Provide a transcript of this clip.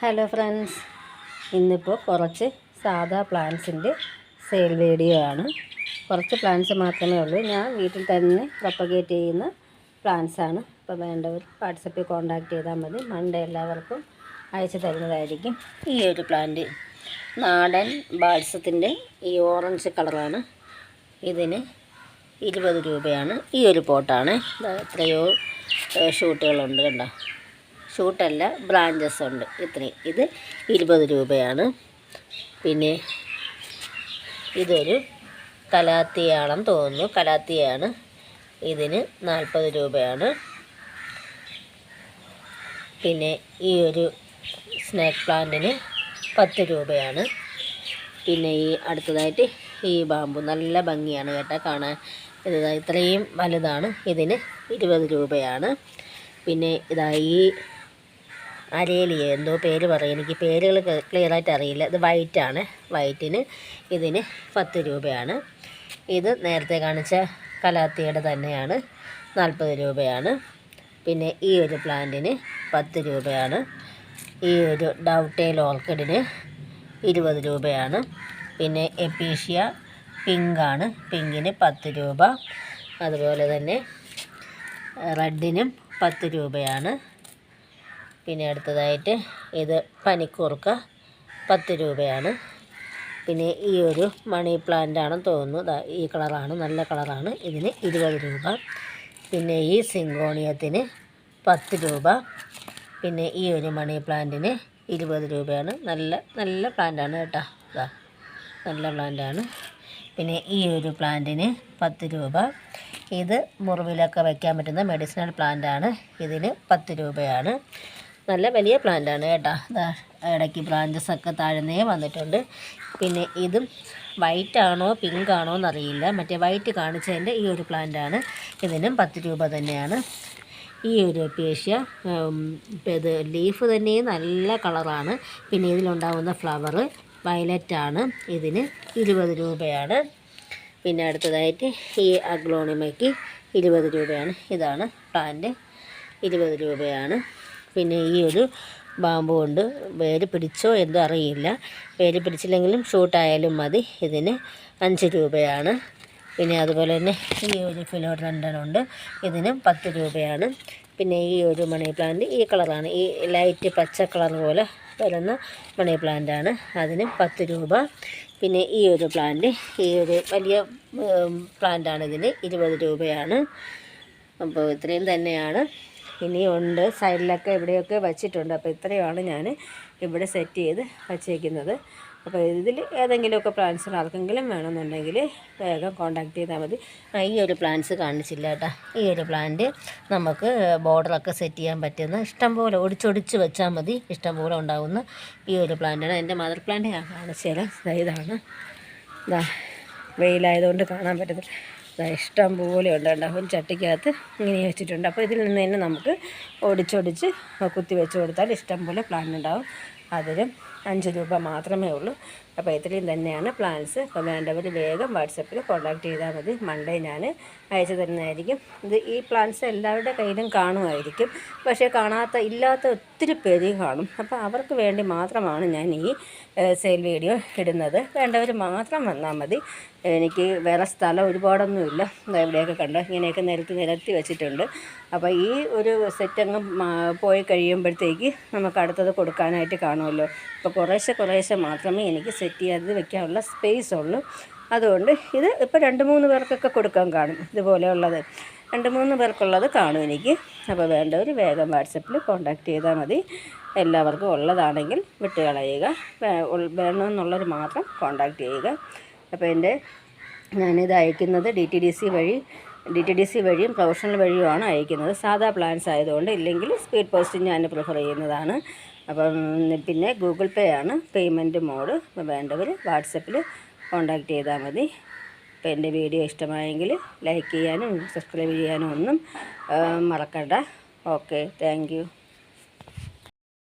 Hello friends ഇന്നിപ്പോൾ കുറച്ച് സാധാ പ്ലാന്റ്സിന്റെ സെയിൽ വീഡിയോ ആണ്. കുറച്ച് പ്ലാന്റ്സ് മാത്രമേ ഉള്ളൂ. ഞാൻ വീട്ടിൽ തന്നെ പ്രൊപ്പഗേറ്റ് ചെയ്യുന്ന പ്ലാന്റ്സ് ആണ്. അപ്പോൾ വേണ്ടവർ വാട്സപ്പിൽ കോൺടാക്റ്റ് ചെയ്താൽ മതി. മൺഡേ എല്ലാവർക്കും അയച്ചു തരുന്നതായിരിക്കും ഈ ഒരു പ്ലാന്റ് നാടൻ ബാഡ്സത്തിന്റെ ഈ ഓറഞ്ച് കളറാണ് ഇതിന് ഇരുപത് രൂപയാണ് ഈ ഒരു പോട്ടാണ് എത്രയോ ഷൂട്ടുകളുണ്ട് കണ്ടോ? ഷൂട്ടല്ല ബ്രാഞ്ചസ് ഉണ്ട്. ഇത്രയും. ഇത് ഇരുപത് രൂപയാണ്. പിന്നെ ഇതൊരു കലാത്തിയാണെന്ന് തോന്നുന്നു. കലാത്തിയാണ്. ഇതിന് നാൽപ്പത് രൂപയാണ്. പിന്നെ ഈ ഒരു സ്നാക്ക് പ്ലാന്റിന് പത്ത് രൂപയാണ്. പിന്നെ ഈ അടുത്തതായിട്ട് ഈ ബാമ്പു. നല്ല ഭംഗിയാണ് കേട്ടോ കാണാൻ. ഇത് ഇത്രയും വലുതാണ്. ഇതിന് ഇരുപത് രൂപയാണ്. പിന്നെ ഇതായി അരേലിയ എന്തോ പേര് പറയും. എനിക്ക് പേരുകൾ ക്ലിയറായിട്ട് അറിയില്ല. ഇത് വൈറ്റാണ് വൈറ്റിന് ഇതിന് പത്ത് രൂപയാണ്. ഇത് നേരത്തെ കാണിച്ച കലാത്തിയുടെ തന്നെയാണ്. നാൽപ്പത് രൂപയാണ്. പിന്നെ ഈ ഒരു പ്ലാന്റിന് പത്ത് രൂപയാണ്. ഈ ഒരു ഡൗട്ടേൽ ഓർക്കിഡിന് ഇരുപത് രൂപയാണ്. പിന്നെ എപ്പീഷ്യ പിങ്കാണ് പിങ്കിന് പത്ത് രൂപ. അതുപോലെ തന്നെ റെഡിനും പത്ത് രൂപയാണ്. പിന്നെ അടുത്തതായിട്ട് ഇത് പനിക്കൂർക്ക പത്ത് രൂപയാണ്. പിന്നെ ഈ ഒരു മണി പ്ലാന്റ് ആണെന്ന് തോന്നുന്നു. ഈ കളറാണ് നല്ല കളറാണ്. ഇതിന് ഇരുപത് രൂപ. പിന്നെ ഈ സിങ്കോണിയത്തിന് പത്ത് രൂപ. പിന്നെ ഈ ഒരു മണി പ്ലാന്റിന് ഇരുപത് രൂപയാണ്. നല്ല നല്ല പ്ലാന്റാണ് കേട്ടോ. ഇതാ നല്ല പ്ലാന്റാണ്. പിന്നെ ഈ ഒരു പ്ലാന്റിന് പത്ത് രൂപ. ഇത് മുറിവിലൊക്കെ വയ്ക്കാൻ പറ്റുന്ന മെഡിസിനൽ പ്ലാന്റാണ് ഇതിന് പത്ത് രൂപയാണ്. നല്ല വലിയ പ്ലാന്റാണ് കേട്ടോ. ഇടയ്ക്ക് ബ്രാഞ്ചസ് ഒക്കെ താഴ്ന്നേ വന്നിട്ടുണ്ട്. പിന്നെ ഇതും വൈറ്റ് ആണോ പിങ്ക് ആണോ എന്നറിയില്ല. മറ്റേ വൈറ്റ് കാണിച്ചതിന്റെ ഈ ഒരു പ്ലാന്റാണ്. ഇതിനും പത്ത് രൂപ തന്നെയാണ്. ഈ ഒരു പേഷ്യ ഇത് ലീഫ് തന്നെ നല്ല കളറാണ് പിന്നെ ഇതിലുണ്ടാകുന്ന ഫ്ലവർ വയലറ്റാണ് ഇതിന് ഇരുപത് രൂപയാണ്. പിന്നെ അടുത്തതായിട്ട് ഈ അഗ്ലോണിമയ്ക്ക് ഇരുപത് രൂപയാണ്. ഇതാണ് പ്ലാന്റ് ഇരുപത് രൂപയാണ്. പിന്നെ ഈ ഒരു ബാമ്പു കൊണ്ട് വേര് പിടിച്ചോ എന്തോ അറിയില്ല. വേര് പിടിച്ചില്ലെങ്കിലും ഷൂട്ടായാലും മതി. ഇതിന് അഞ്ച് രൂപയാണ്. പിന്നെ അതുപോലെ തന്നെ ഈ ഒരു ഫിലോഡ്രണ്ടനുണ്ട് ഇതിന് പത്ത് രൂപയാണ്. പിന്നെ ഈ ഒരു മണി പ്ലാന്റ് ഈ കളറാണ് ഈ ലൈറ്റ് പച്ച കളർ പോലെ വരുന്ന മണി പ്ലാന്റാണ് അതിന് പത്ത് രൂപ. പിന്നെ ഈ ഒരു പ്ലാന്റ് ഈ ഒരു വലിയ പ്ലാന്റാണ് ഇതിന് ഇരുപത് രൂപയാണ്. അപ്പോൾ ഇത്രയും തന്നെയാണ്. ഇനിയുണ്ട്. സൈഡിലൊക്കെ ഇവിടെയൊക്കെ വെച്ചിട്ടുണ്ട്. അപ്പോൾ ഇത്രയുമാണ് ഞാൻ ഇവിടെ സെറ്റ് ചെയ്ത് വച്ചേക്കുന്നത്. അപ്പോൾ ഇതിൽ ഏതെങ്കിലുമൊക്കെ പ്ലാന്റ്സ് ആർക്കെങ്കിലും വേണമെന്നുണ്ടെങ്കിൽ വേഗം കോണ്ടാക്ട് ചെയ്താൽ മതി. ഈ ഒരു പ്ലാന്റ്സ് കാണിച്ചില്ല കേട്ടോ. ഈ ഒരു പ്ലാന്റ് നമുക്ക് ബോർഡറൊക്കെ സെറ്റ് ചെയ്യാൻ പറ്റുന്ന ഇഷ്ടംപോലെ ഒടിച്ചൊടിച്ച് വെച്ചാൽ മതി. ഇഷ്ടംപോലെ ഉണ്ടാകുന്ന ഈ ഒരു പ്ലാന്റാണ് എന്റെ മദർ പ്ലാന്റ് ഞാൻ കാണിച്ചത് തരാം ഇതാണ്. ഇതാ വെയിലായതുകൊണ്ട് കാണാൻ പറ്റത്തില്ല. ഇഷ്ടം പോലെ ഉണ്ട് കേട്ടോ ഒരു ചട്ടിക്കകത്ത് ഇങ്ങനെ വെച്ചിട്ടുണ്ട്. അപ്പോൾ ഇതിൽ നിന്ന് തന്നെ നമുക്ക് ഒടിച്ചൊടിച്ച് കുത്തി വെച്ച് കൊടുത്താൽ ഇഷ്ടം പോലെ പ്ലാന്റ് ഉണ്ടാവും. അതിലും അഞ്ച് രൂപ മാത്രമേ ഉള്ളൂ. അപ്പോൾ ഇത്രയും തന്നെയാണ് പ്ലാൻസ്. അപ്പോൾ വേണ്ടവർ വേഗം വാട്സപ്പിൽ കോൺടാക്ട് ചെയ്താൽ മതി. മൺഡേ ഞാൻ അയച്ചു തരുന്നതായിരിക്കും. ഇത് ഈ പ്ലാൻസ് എല്ലാവരുടെ കയ്യിലും കാണുമായിരിക്കും. പക്ഷേ കാണാത്ത ഇല്ലാത്ത ഒത്തിരി പേര് കാണും. അപ്പോൾ അവർക്ക് വേണ്ടി മാത്രമാണ് ഞാൻ ഈ സെയിൽ വീഡിയോ ഇടുന്നത്. വേണ്ടവർ മാത്രം വന്നാൽ മതി. എനിക്ക് വേറെ സ്ഥലം ഒരുപാടൊന്നുമില്ല. ഇവിടെയൊക്കെ കണ്ടോ ഇങ്ങനെയൊക്കെ നിരത്തി നിരത്തി വെച്ചിട്ടുണ്ട്. അപ്പോൾ ഈ ഒരു സെറ്റ് അങ്ങ് പോയി കഴിയുമ്പോഴത്തേക്ക് നമുക്ക് അടുത്തത് കൊടുക്കാനായിട്ട് കാണുമല്ലോ. അപ്പോൾ കുറേശ്ശെ കുറേശ്ശെ മാത്രമേ എനിക്ക് സെറ്റ് ചെയ്ത് വെക്കാനുള്ള സ്പേസ് ഉള്ളൂ. അതുകൊണ്ട് ഇത് ഇപ്പോൾ രണ്ട് മൂന്ന് പേർക്കൊക്കെ കൊടുക്കാൻ കാണും ഇതുപോലെയുള്ളത്. രണ്ട് മൂന്ന് പേർക്കുള്ളത് കാണും എനിക്ക്. അപ്പോൾ വേണ്ടവർ വേഗം വാട്സപ്പിൽ കോൺടാക്റ്റ് ചെയ്താൽ മതി. എല്ലാവർക്കും ഉള്ളതാണെങ്കിൽ വിട്ട് കളയുക. വേണമെന്നുള്ളവർ മാത്രം കോൺടാക്റ്റ് ചെയ്യുക. അപ്പോൾ എന്റെ ഞാനിത് അയക്കുന്നത് ഡി ടി ഡി സി വഴി ഡി ടി ഡി സി വഴിയും പ്രൊഫഷണൽ വഴിയുമാണ് അയക്കുന്നത്. സാധാ പ്ലാൻസ് ആയതുകൊണ്ട് ഇല്ലെങ്കിൽ സ്പീഡ് പോസ്റ്റ് ഞാൻ പ്രിഫർ ചെയ്യുന്നതാണ്. അപ്പം പിന്നെ ഗൂഗിൾ പേ ആണ് പേയ്മെന്റ് മോഡ് വേണ്ടവർ വാട്സപ്പിൽ കോൺടാക്റ്റ് ചെയ്താൽ മതി. അപ്പോൾ എന്റെ വീഡിയോ ഇഷ്ടമായെങ്കിൽ ലൈക്ക് ചെയ്യാനും സബ്സ്ക്രൈബ് ചെയ്യാനും ഒന്നും മറക്കണ്ട. Okay thank